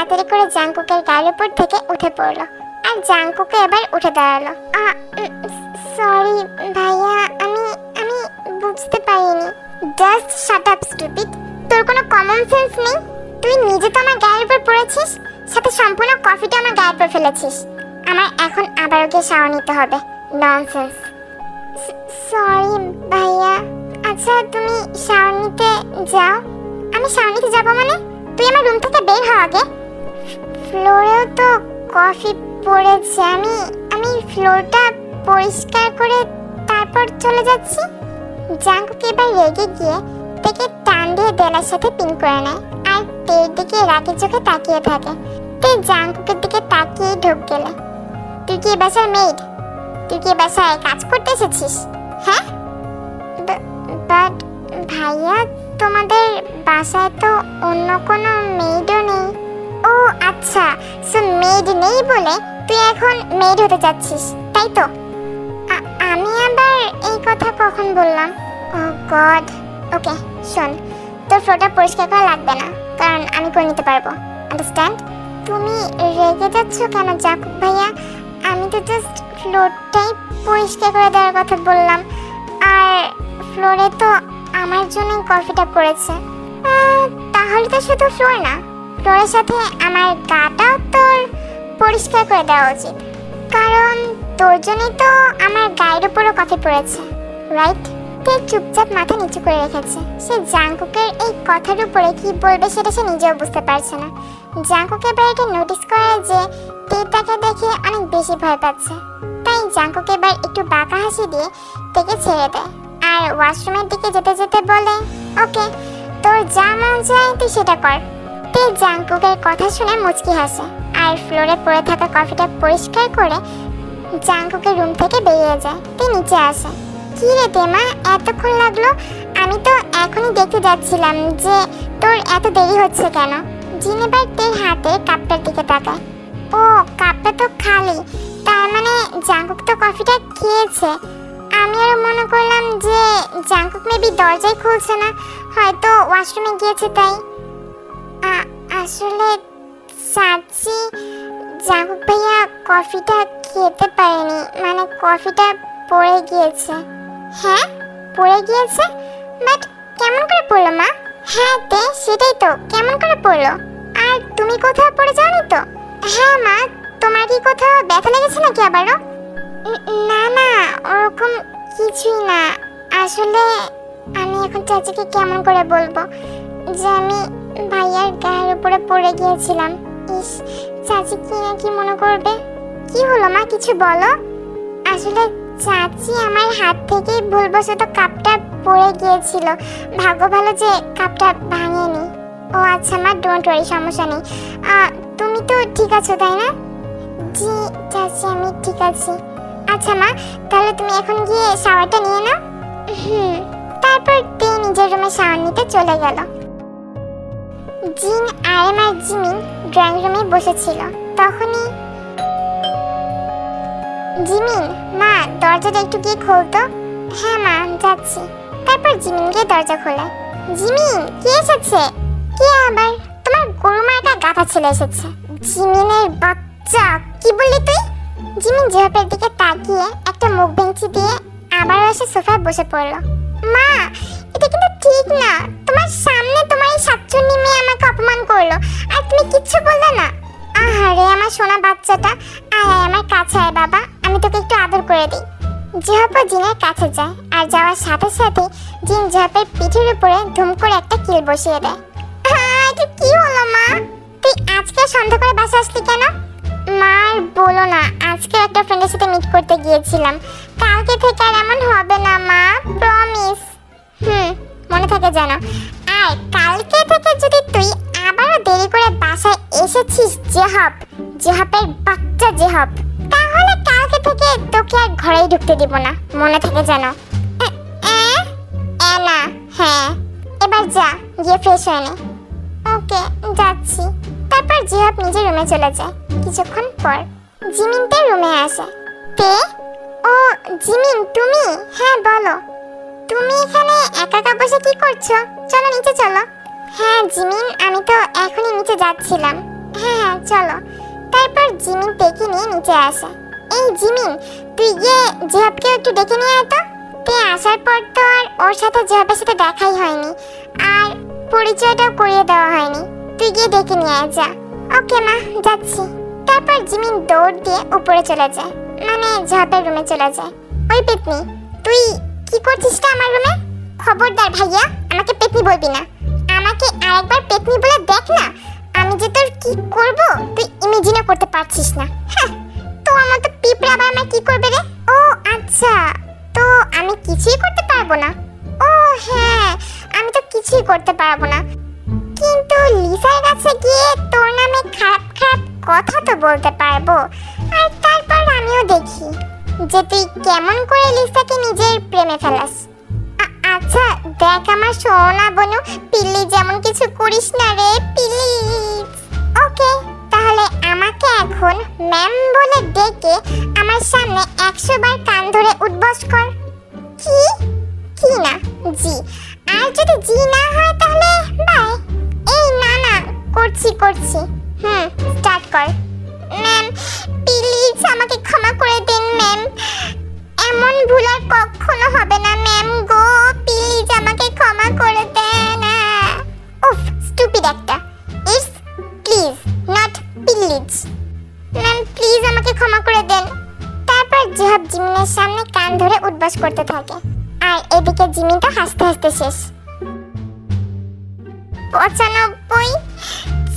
তাড়াতাড়ি করে জাঙ্কুকের গায়ের উপর থেকে উঠে পড়ল আর জাঙ্কুকে এবার উঠে দাঁড়াল। সরি ভাইয়া, আমি আমি বুঝতে পারিনি। জাস্ট শাট আপ স্টুপিড তোর কোনো কমন সেন্স নেই? তুই নিজে তো আমার গায়ের উপর পড়েছিস, সাথে সম্পূর্ণ কফিটা আমার গায়ের উপর ফেলেছিস। আমার এখন আবারও গিয়ে শাওয়ার নিতে হবে। ননসেন্স সরি ভাইয়া। আচ্ছা তুমি শাওয়ার নিতে যাও। আমি শাওয়ার নিতে যাব মানে? তুই আমার রুম থেকে বের হওয়া আগে। ফ্লোরেও তো কফি পড়েছে। আমি আমি ফ্লোরটা পরিষ্কার করে তারপর চলে যাচ্ছি। জাঙ্কুক এবার রেগে গিয়ে তাকে টান দিয়ে দেলার সাথে পিন করে নেয় আর তের দিকে রাগের চোখে তাকিয়ে থাকে। তে জাঙ্কুকের দিকে তাকিয়ে ঢোক গেলে। তুই কি বাসার মেড তুই কি বাসায় কাজ করতে এসেছিস? হ্যাঁ? বাট ভাইয়া, তোমাদের বাসায় তো অন্য কোনো মেডও নেই ও আচ্ছা সো মেড নেই বলে তুই এখন মেড হতে যাচ্ছিস, তাই তো? আমি আবার এই কথা কখন বললাম? ও গড। ওকে, শোন, তোর ফ্লোরটা পরিষ্কার করা লাগবে না, কারণ আমি করে নিতে পারব আন্ডারস্ট্যান্ড তুমি রেগে যাচ্ছ কেন জাকুব ভাইয়া? আমি তো জাস্ট ফ্লোরটাই পরিষ্কার করে দেওয়ার কথা বললাম, আর ফ্লোরে তো আমার জন্যই কফিটা করেছে। তাহলে তো শুধু ফ্লোর না ফ্লোরের সাথে আমার গাটাও তোর পরিষ্কার করে দেওয়া উচিত। কারণ তোর জন্যই তো আমার গায়ের উপরও কফি পড়েছে রাইট তে চুপচাপ মাথা নিচু করে রেখেছে। সে জাঙ্কুকের এই কথার উপরে কি বলবে সেটা সে নিজেও বুঝতে পারছে না। জাঙ্কুক এবার এটা নোটিস করে যে তে তাকে দেখে অনেক বেশি ভয় পাচ্ছে। তাই জাঙ্কুক এবার একটু বাঁকা হাসি দিয়ে তেকে ছেড়ে দেয়। আর ওয়াশরুমের দিকে যেতে যেতে বলে, ওকে, তোর যা মন চায় তুই সেটা কর। তে জাঙ্কুকের কথা শুনে মুচকি হাসে। আর ফ্লোরে পড়ে থাকা কফিটা পরিষ্কার করে জাঙ্কুকের রুম থেকে বেরিয়ে যায়। তে নিচে আসে। কি রে তেমা, এতক্ষণ লাগল? আমি তো এখনই দেখতে যাচ্ছিলাম যে তোর এত দেরি হচ্ছে কেন? জিন এবার তের হাতে কাপটার দিকে তাকায়। ও, কাপটা তো খালি। তার মানে জাঙ্কুক তো কফিটা খেয়েছে। আমি আরও মনে করলাম যে জাঙ্কুক মেবি দরজাই খুলছে না। হয়তো ওয়াশরুমে গিয়েছে তাই। আসলে চাচি জাঙ্কুক ভাইয়া কফিটা খেতে পারেনি। মানে কফিটা পড়ে গিয়েছে। হ্যাঁ? পড়ে গিয়েছে? বাট কেমন করে পড়ল মা? হ্যাঁ তে সেটাই তো। কেমন করে পড়ল? আর তুমি কোথাও পড়ে যাওনি তো? হ্যাঁ মা তোমার কি কোথাও ব্যথা লেগেছে নাকি আবারও? না না ওরকম কিছুই না। আসলে আমি এখন চাচাকে কেমন করে বলব? যে আমি ভাইয়ার গায়ের উপরে পড়ে গিয়েছিলাম। ইস, চাচি কি না কি মনে করবে? কি হলো মা, কিছু বলো? আসলে চাচি আমার হাত থেকে ভুলবশত কাপটা পড়ে গিয়েছিল। ভাগ্য ভালো যে কাপটা ভাঙেনি। ও আচ্ছা মা ডোন্ট ওয়ারি সমস্যা নেই। তুমি তো ঠিক আছো, তাই না? জি, চাচি, আমি ঠিক আছি। আচ্ছা মা, তাহলে তুমি এখন গিয়ে শাওয়ারটা নিয়ে নাও। হুম, তারপর তে নিজের রুমে শাওয়ার নিতে চলে গেল। জিন আরেম আর জিমিন ড্রয়িং রুমে বসেছিল। তখনই জিমিন, মা, দরজাটা একটু গিয়ে খোলতো হ্যাঁ মা, যাচ্ছি। তারপর জিমিন গিয়ে দরজা খোলে। জিমিন, কে এসেছে? কে আবার? তোমার গরু মার্কা গাধা ছেলে এসেছে। জিমিনের বাচ্চা, কি বললি তুই? জিমিন জেহাপের দিকে তাকিয়ে একটা মুখ বেঞ্চি দিয়ে আবারও এসে সোফায় বসে পড়ল। মা এটা কিন্তু ঠিক না। তোমার সামনে তোমার এই সাতচন্নি মেয়ে আমাকে অপমান করল। আর তুমি কিচ্ছু বললে না। আহারে, আমার সোনা বাচ্চাটা। আয় আয়, আমার কাছে আয় বাবা। আমি তোকে একটু আদর করে দিই। জেহাপা জিনের কাছে যায় আর যাওয়ার সাথে সাথে জিন জেহাপের পিঠের উপরে ধুম করে একটা কিল বসিয়ে দেয়। এটা কি হলো, মা? তুই আজকে সন্ধ্যা করে বাসা আসলি কেন? মা, আর বলো না, আজকে একটা ফ্রেন্ডের সাথে মিট করতে গিয়েছিলাম। কালকে থেকে আর এমন হবে না, মা প্রমিস হুম, মনে থাকে জানো আর কালকে থেকে যদি তুই আবারও দেরি করে বাসায় এসেছিস, জেহব, জেহবের বাচ্চা জেহব, তাহলে কালকে থেকে তোকে আর ঘরেই ঢুকতে দিব না, মনে থাকে? এ না হ্যাঁ এবার যা, গিয়ে ফ্রেশ হয়ে নে। ওকে, যাচ্ছি। তারপর জিহাব নিজের রুমে চলে যায়। কিছুক্ষণ পর জিমিন রুমে আসে। তে? ও, জিমিন, তুমি? হ্যাঁ বলো। তুমি এখানে একা একা বসে কি করছ? চলো নিচে চলো। হ্যাঁ জিমিন আমি তো এখনই নিচে যাচ্ছিলাম। হ্যাঁ হ্যাঁ চলো। তারপর জিমিন ডেকে নিয়ে নিচে আসে। এই জিমিন তুই গিয়ে জেহাবকে একটু ডেকে নিয়ে আয় তো। তুই আসার পর তো আর ওর সাথে জেহাবের সাথে দেখাই হয়নি। আর পরিচয়টাও করিয়ে দেওয়া হয়নি। তুই গিয়ে ডেকে নিয়ে আয় যা। ওকে মা যাচ্ছি। তারপর জিমিন দৌড় দিয়ে উপরে চলে যায়। মানে জেহাবের রুমে চলে যায়। ওই পেতনি তুই কি করছিস রে আমার রুমে? খবরদার ভাইয়া, আমাকে পেতনি বলবি না। আমাকে আরেকবার পেতনি বলে দেখ না, আমি যে তোর কি করব? তুই ইমেজিনও করতে পারছিস না। হ্যাঁ তোর মতো পিঁপড়া আবার আমার কি করবে রে? ও আচ্ছা তো আমি কিছুই করতে পারব না। ও হ্যাঁ আমি তো কিছুই করতে পারব না। কিন্তু লিসার কাছে গিয়ে তোর নামে খারাপ খারাপ কথা তো বলতে পারব। আর তারপর আমিও দেখি। যে তুই কেমন করে লিসাকে নিজের প্রেমে ফেলাস? আচ্ছা দেখ আমার সোনা, বনু, পিল্লি যেমন কিছু করিস না রে প্লিজ ওকে, তাহলে আমাকে এখন ম্যাম বলে ডেকে আমার সামনে একশো বার কান ধরে উদ্বস কর। কি? কি না? জি। আর যদি জি না হয় তাহলে বাই। এই, না না, করছি করছি। হুম স্টার্ট কর। ম্যাম প্লিজ আমাকে ক্ষমা করে দিন ম্যাম এমন ভুল আর কখনো হবে না ম্যাম গো প্লিজ আমাকে ক্ষমা করে দেন উফ স্টুপিড একটা। It's please not please ma'am please আমাকে ক্ষমা করে দেন। তারপর জিহাব জিমিনের সামনে কান ধরে উদ্বাস করতে থাকে। আর এদিকে জিমিন তো হাসতে হাসতে শেষ। পঁচানব্বই,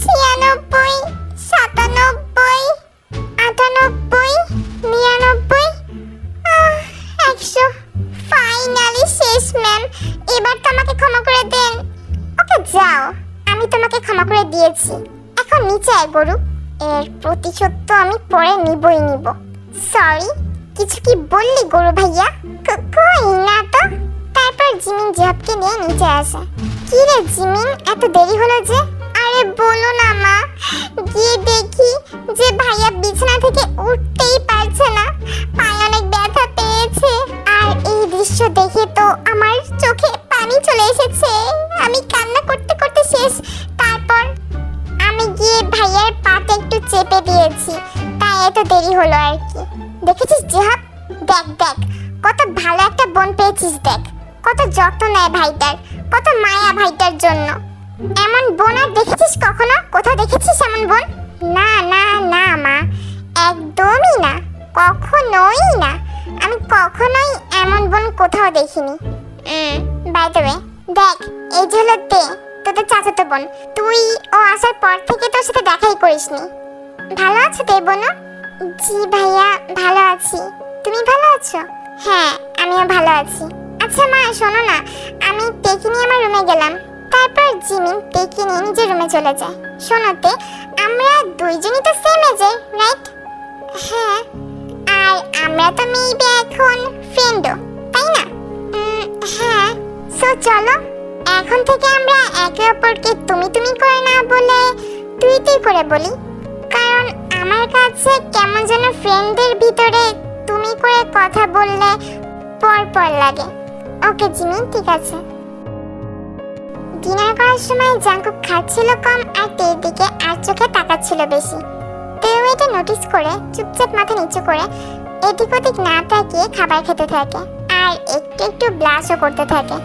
ছিয়ানব্বই, সাতানব্বই আটানব্বই, নিরানব্বই। একশো। ফাইনালি শেষ ম্যাম এবার তো আমাকে ক্ষমা করে দেন। ওকে, যাও। আমি তোমাকে ক্ষমা করে দিয়েছি। এখন নিচে আয়, গরু। এর প্রতিশোধ তো আমি পরে নিবই নিব। সরি কিছু কি বললি, গরু ভাইয়া? কই না তো। তারপর জিমিন জিহাবকে নিয়ে নিচে আসে। কি রে জিমিন, এত দেরি হলো যে? আরে বলো না মা। গিয়ে দেখি যে ভাইয়া বিছানা থেকে উঠতেই পারছে না। পায়ে অনেক ব্যথা পেয়েছে। আর এই দৃশ্য দেখে তো আমার চোখে পানি চলে এসেছে। আমি কান্না করতে করতে শেষ। তারপর আমি গিয়ে ভাইয়ার পাতে একটু চেপে দিয়েছি। তাই এত দেরি হলো আর কি। দেখেছিস জিহাব? দেখ দেখ। কত ভালো একটা বোন পেয়েছিস দেখ। কত যত্ন নেয় ভাইটার। কত মায়া ভাইটার জন্য। এমন বোন আর দেখেছিস কখনো? কোথাও দেখেছিস এমন বোন? না না না, মা। একদমই না। কখনোই না। আমি কখনোই এমন বোন কোথাও দেখিনি। বাই দ্য ওয়ে দেখ, এই যে হলো তে, তোদের চাচাতো বোন। তুই ও আসার পর থেকে তোর সাথে দেখাই করিসনি। ভালো আছো তে, বোন? জি, ভাইয়া, ভালো আছি। তুমি ভালো আছো? হ্যাঁ আমিও ভালো আছি। আচ্ছা মা, শোনো না। আমি তেকে নিয়ে আমার রুমে গেলাম। তারপর জিমিন তেকে নিয়ে নিজের রুমে চলে যায়। শোনোতে আমরা দুইজনই তো সেম এজের রাইট হ্যাঁ আর আমরা তো মেবি এখন ফ্রেন্ডও তাই না? হ্যাঁ সো চলো, এখন থেকে আমরা একে অপরকে তুমি তুমি করে না বলে তুই তুই করে বলি। কারণ আমার কাছে কেমন যেন ফ্রেন্ডদের ভিতরে তুমি করে কথা বললে পর পর লাগে। ওকে জিমি ঠিক আছে। ডিনার করার সময় জাঙ্কুক খাচ্ছিল কম আর তের দিকে আর চোখে তাকাচ্ছিল বেশি। তেও এটা নোটিস করে চুপচাপ মাথা নিচু করে এদিক ওদিক না তাকিয়ে খাবার খেতে থাকে আর একটু একটু ব্লাশও করতে থাকে।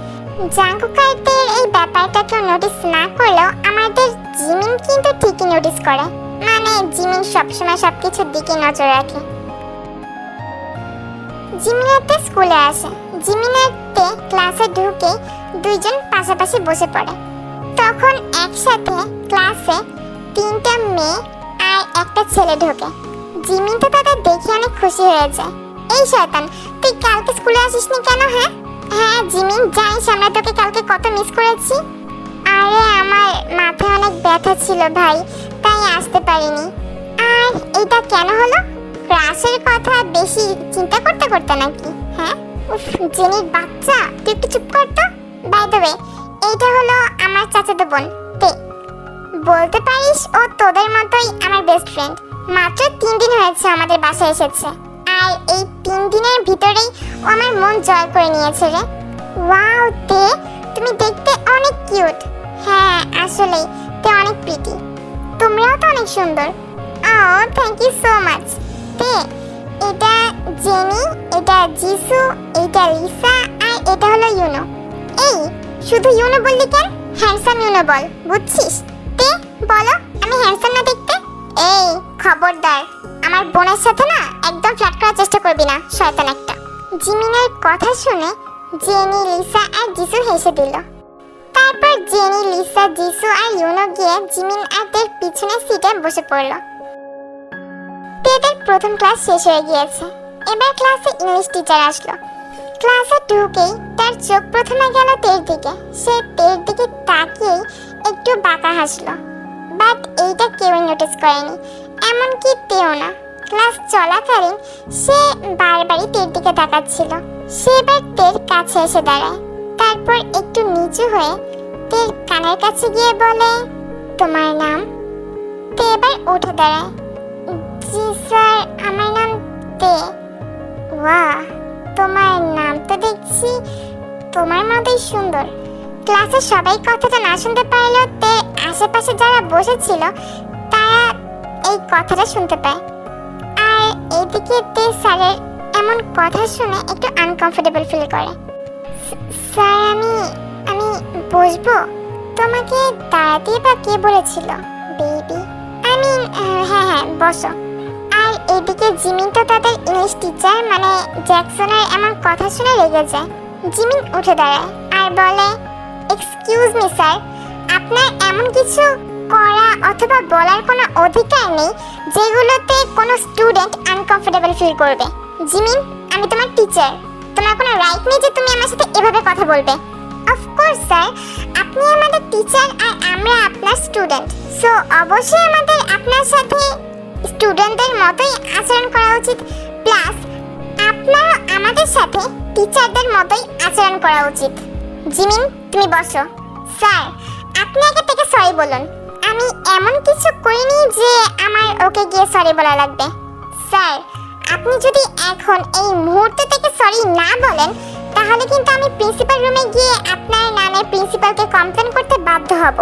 জাঙ্কুকারদের এই ব্যাপারটা কেউ নোটিস না করলেও আমাদের জিমিন কিন্তু ঠিকই নোটিস করে। মানে জিমিন সবসময় সবকিছুর দিকে নজর রাখে। জিমিনাতে স্কুলে আসে। জিমিনাতে ক্লাসে ঢুকে দুইজন পাশাপাশি বসে পড়ে। তখন একসাথে ক্লাসে তিনটা মেয়ে আর একটা ছেলে ঢোকে। জিমিন তো তাদের দেখে অনেক খুশি হয়ে যায়। এই শয়তান, তুই কালকে স্কুলে আসিসনি কেন হ্যাঁ? হ্যাঁ জিমিন, জানিস আমরা তোকে কালকে কত মিস করেছি? আরে, আমার মাথায় অনেক ব্যথা ছিল ভাই, তাই আসতে পারিনি। আর এটা কেন হলো? ক্লাসের কথা বেশি চিন্তা করতে করতে নাকি হ্যাঁ? উফ জেনির বাচ্চা, তুই একটু চুপ কর তো। বাই দ্য ওয়ে এইটা হলো আমার চাচাতো বোন, তে। বলতে পারিস, ও তোদের মতোই আমার বেস্ট ফ্রেন্ড মাত্র তিন দিন হয়েছে আমাদের বাসায় এসেছে। আর এই তিন দিনের ভিতরেই ও আমার মন জয় করে নিয়েছে রে। ওয়াও তে, তুমি দেখতে অনেক কিউট হ্যাঁ আসলেই, তে অনেক প্রীতি তোমরাও তো অনেক সুন্দর। ও থ্যাংক ইউ সো মাচ তে, এটা জেনি, এটা জিসু, এটা লিসা, আর এটা হলো ইউনো। এই, শুধু ইউনো বললি কেন? হ্যান্ডসাম ইউনো বল, বুঝছিস? তে, বলো, আমি হ্যান্ডসাম না দেখতে? এই, খবরদার। আমার বোনের সাথে না একদম ফ্ল্যাট করার চেষ্টা করবি না, শয়তান একটা। জিমিনের কথা শুনে জেনি, লিসা আর জিসু হেসে দিল। তারপর জেনি, লিসা, জিসু আর ইউনো গিয়ে জিমিন আর দের পিছনে সিটে বসে পড়ল। তেদের প্রথম ক্লাস শেষ হয়ে গিয়েছে। এবার ক্লাসে ইংলিশ টিচার আসলো। ক্লাসে ঢুকেই তার চোখ প্রথমে গেল তের দিকে। সে তের দিকে তাকিয়েই একটু বাঁকা হাসলো। বাট এইটা কেউই নোটিস করেনি। এমনকি তেও না। ক্লাস চলাকালীন সে বারবারই তের দিকে তাকাচ্ছিল। সে এবার তের কাছে এসে দাঁড়ায়। তারপর একটু নিচু হয়ে তের কানের কাছে গিয়ে বলে, তোমার নাম? তে এবার উঠে দাঁড়ায়। জি স্যার, আমার নাম তে। ওয়াহ তোমার নাম তো দেখছি। তোমার মতোই সুন্দর। ক্লাসে সবাই কথাটা না শুনতে পারলেও তে আশেপাশে যারা বসেছিল, তারা এই কথাটা শুনতে পায়। আর এইদিকে তে স্যারের এমন কথা শুনে একটু আনকমফোর্টেবল ফিল করে। স্যার, আমি আমি বসবো? তোমাকে দাঁড়াতেই বা কে বলেছিল? বেবি আমি হ্যাঁ হ্যাঁ বসো। এদিকে জিমিন তো তাদের ইংলিশ টিচার মানে জ্যাকসনের এমন কথা শুনে রেগে যায়। জিমিন উঠে দাঁড়ায় আর বলে এক্সকিউজ মি স্যার আপনার এমন কিছু করা অথবা বলার কোনো অধিকার নেই যেগুলোতে কোনো স্টুডেন্ট আনকমফোর্টেবল ফিল করবে। জিমিন, আমি তোমার টিচার তোমার কোনো রাইট নেই যে তুমি আমার সাথে এভাবে কথা বলবে। অফকোর্স স্যার আপনি আমাদের টিচার আর আমরা আপনার স্টুডেন্ট সো অবশ্যই আমাদের আপনার সাথে স্টুডেন্টদের মতোই আচরণ করা উচিত। প্লাস আপনারও আমাদের সাথে টিচারদের মতোই আচরণ করা উচিত। জিমিন, তুমি বসো। স্যার আপনি আগে থেকে সরি বলুন। আমি এমন কিছু করিনি যে আমার ওকে গিয়ে সরি বলা লাগবে। স্যার আপনি যদি এখন এই মুহূর্তে থেকে সরি না বলেন, তাহলে কিন্তু আমি প্রিন্সিপাল রুমে গিয়ে আপনার নামে প্রিন্সিপালকে কমপ্লেন করতে বাধ্য হব।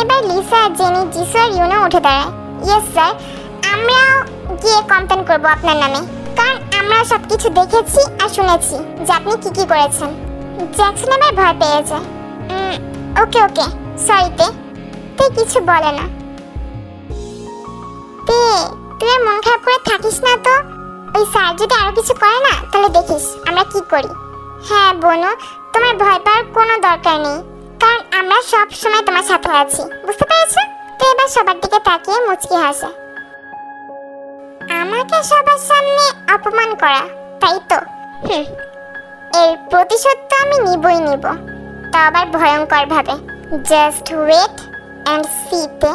এবার লিসা জেনি জিসু আর ইউনো উঠে দাঁড়ায়। ইয়েস স্যার আমরাও গিয়ে কমপ্লেন করব আপনার নামে। কারণ আমরা সব কিছু দেখেছি আর শুনেছি যে আপনি কি কি করেছেন। জ্যাকসন এবার ভয় পেয়ে যায়। ওকে ওকে সরি তে। তে কিছু বলে না। তে, তুই মন খারাপ করে থাকিস না তো? ওই স্যার যদি আরও কিছু করে না, তাহলে দেখিস আমরা কি করি। হ্যাঁ বোনু, তোমার ভয় পাওয়ার কোনো দরকার নেই। কারণ আমরা সব সময় তোমার সাথে আছি। বুঝতে পেরেছ? তো এবার সবার দিকে তাকিয়ে মুচকি হাসে। আমাকে সবার সামনে অপমান করা, তাই তো? এর প্রতিশোধ তো আমি নিবই নিব। তা আবার ভয়ঙ্কর ভাবে জাস্ট ওয়েট অ্যান্ড সিতে